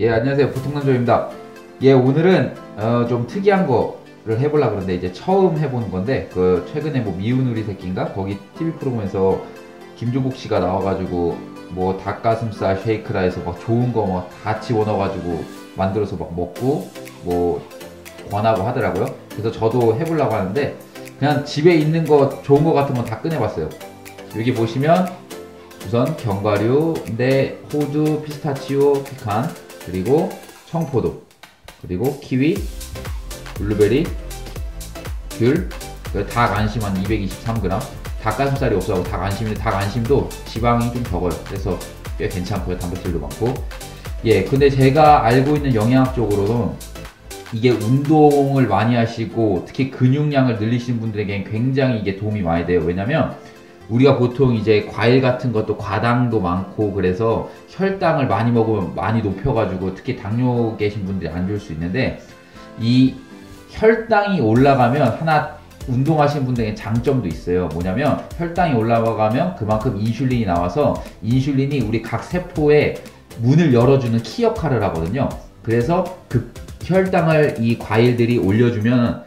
예 안녕하세요. 보통남조입니다. 예 오늘은 어, 좀 특이한 거를 해보려고 그러는데 이제 처음 해보는 건데 그 최근에 뭐 미운 우리 새끼인가? 거기 TV 프로그램에서 김종국 씨가 나와가지고 뭐 닭가슴살 쉐이크라 해서 막 좋은 거 막 다 집어넣어가지고 만들어서 막 먹고 뭐 권하고 하더라고요. 그래서 저도 해보려고 하는데 그냥 집에 있는 거 좋은 거 같은 건 다 꺼내봤어요. 여기 보시면 우선 견과류인데 호두, 피스타치오, 피칸 그리고 청포도 그리고 키위, 블루베리, 귤, 닭 안심 한 223g 닭가슴살이 없어서 닭 안심인데 닭 안심도 지방이 좀 적어요. 그래서 꽤 괜찮고요. 단백질도 많고. 예 근데 제가 알고 있는 영양학적으로는 이게 운동을 많이 하시고 특히 근육량을 늘리시는 분들에겐 굉장히 이게 도움이 많이 돼요. 왜냐면 우리가 보통 이제 과일 같은 것도 과당도 많고 그래서 혈당을 많이 먹으면 많이 높여가지고 특히 당뇨 계신 분들이 안 좋을 수 있는데 이 혈당이 올라가면 하나 운동하시는 분들에게 장점도 있어요. 뭐냐면 혈당이 올라가면 그만큼 인슐린이 나와서 인슐린이 우리 각 세포에 문을 열어주는 키 역할을 하거든요. 그래서 그 혈당을 이 과일들이 올려주면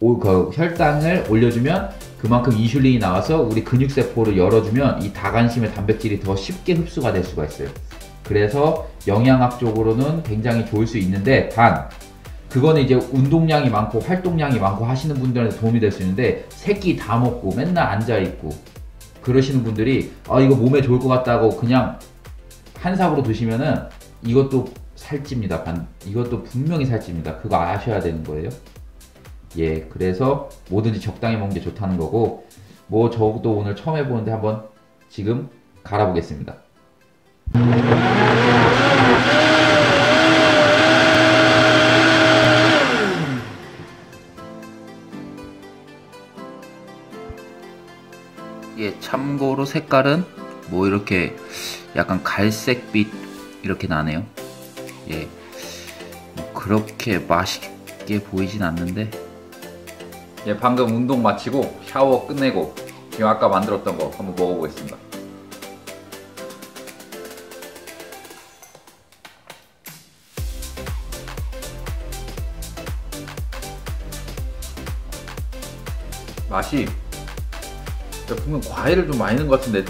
오, 그 혈당을 올려주면 그만큼 인슐린이 나와서 우리 근육세포를 열어주면 이 다간심의 단백질이 더 쉽게 흡수가 될 수가 있어요. 그래서 영양학적으로는 굉장히 좋을 수 있는데 단 그거는 이제 운동량이 많고 활동량이 많고 하시는 분들한테 도움이 될 수 있는데 새끼 다 먹고 맨날 앉아 있고 그러시는 분들이 아 이거 몸에 좋을 것 같다고 그냥 한 삽으로 드시면은 이것도 살찝니다. 반, 이것도 분명히 살찝니다. 그거 아셔야 되는 거예요. 예, 그래서 뭐든지 적당히 먹는 게 좋다는 거고, 뭐 저도 오늘 처음 해보는데 한번 지금 갈아보겠습니다. 예, 참고로 색깔은 뭐 이렇게 약간 갈색빛 이렇게 나네요. 예, 뭐 그렇게 맛있게 보이진 않는데 예, 방금 운동 마치고 샤워 끝내고 지금 아까 만들었던 거 한번 먹어보겠습니다. 맛이 분명 과일을 좀 많이 넣은 것 같은데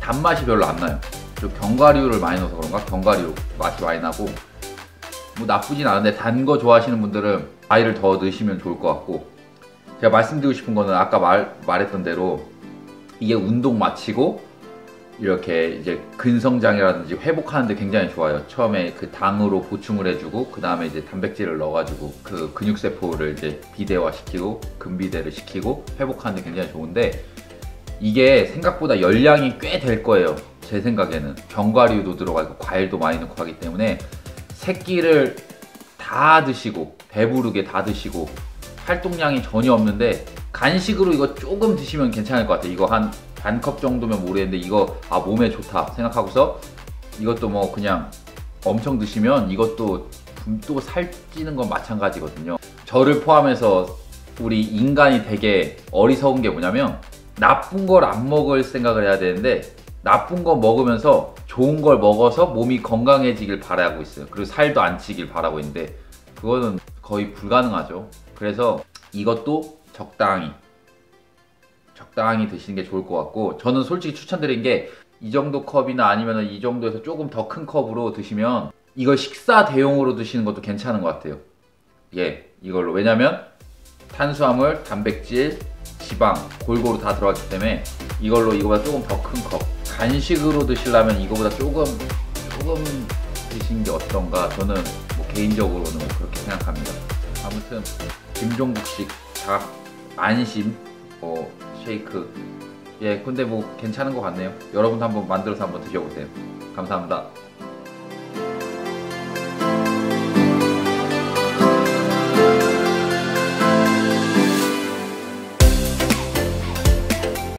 단맛이 별로 안 나요. 저 견과류를 많이 넣어서 그런가? 견과류 맛이 많이 나고 뭐 나쁘진 않은데 단 거 좋아하시는 분들은 과일을 더 넣으시면 좋을 것 같고 제가 말씀드리고 싶은 거는 아까 말, 말했던 대로 이게 운동 마치고 이렇게 이제 근성장이라든지 회복하는데 굉장히 좋아요. 처음에 그 당으로 보충을 해주고 그 다음에 이제 단백질을 넣어가지고 그 근육세포를 이제 비대화 시키고 근비대를 시키고 회복하는데 굉장히 좋은데 이게 생각보다 열량이 꽤 될 거예요. 제 생각에는 견과류도 들어가고 과일도 많이 넣고 하기 때문에 새끼를 다 드시고 배부르게 다 드시고 활동량이 전혀 없는데 간식으로 이거 조금 드시면 괜찮을 것 같아요. 이거 한 반 컵 정도면 모르겠는데 이거 아 몸에 좋다 생각하고서 이것도 뭐 그냥 엄청 드시면 이것도 또 살찌는 건 마찬가지거든요. 저를 포함해서 우리 인간이 되게 어리석은 게 뭐냐면 나쁜 걸 안 먹을 생각을 해야 되는데 나쁜 거 먹으면서 좋은 걸 먹어서 몸이 건강해지길 바라고 있어요. 그리고 살도 안 찌길 바라고 있는데 그거는 거의 불가능하죠. 그래서 이것도 적당히 적당히 드시는 게 좋을 것 같고 저는 솔직히 추천드린 게 이 정도 컵이나 아니면 이 정도에서 조금 더 큰 컵으로 드시면 이걸 식사 대용으로 드시는 것도 괜찮은 것 같아요. 예, 이걸로 왜냐면 탄수화물, 단백질, 지방 골고루 다 들어갔기 때문에 이걸로 이거보다 조금 더 큰 컵. 간식으로 드시려면 이거보다 조금 조금 드시는 게 어떤가 저는 뭐 개인적으로는 뭐 그렇게 생각합니다. 아무튼 김종국식 닭 안심 어, 쉐이크 예 근데 뭐 괜찮은 것 같네요. 여러분도 한번 만들어서 한번 드셔보세요. 감사합니다.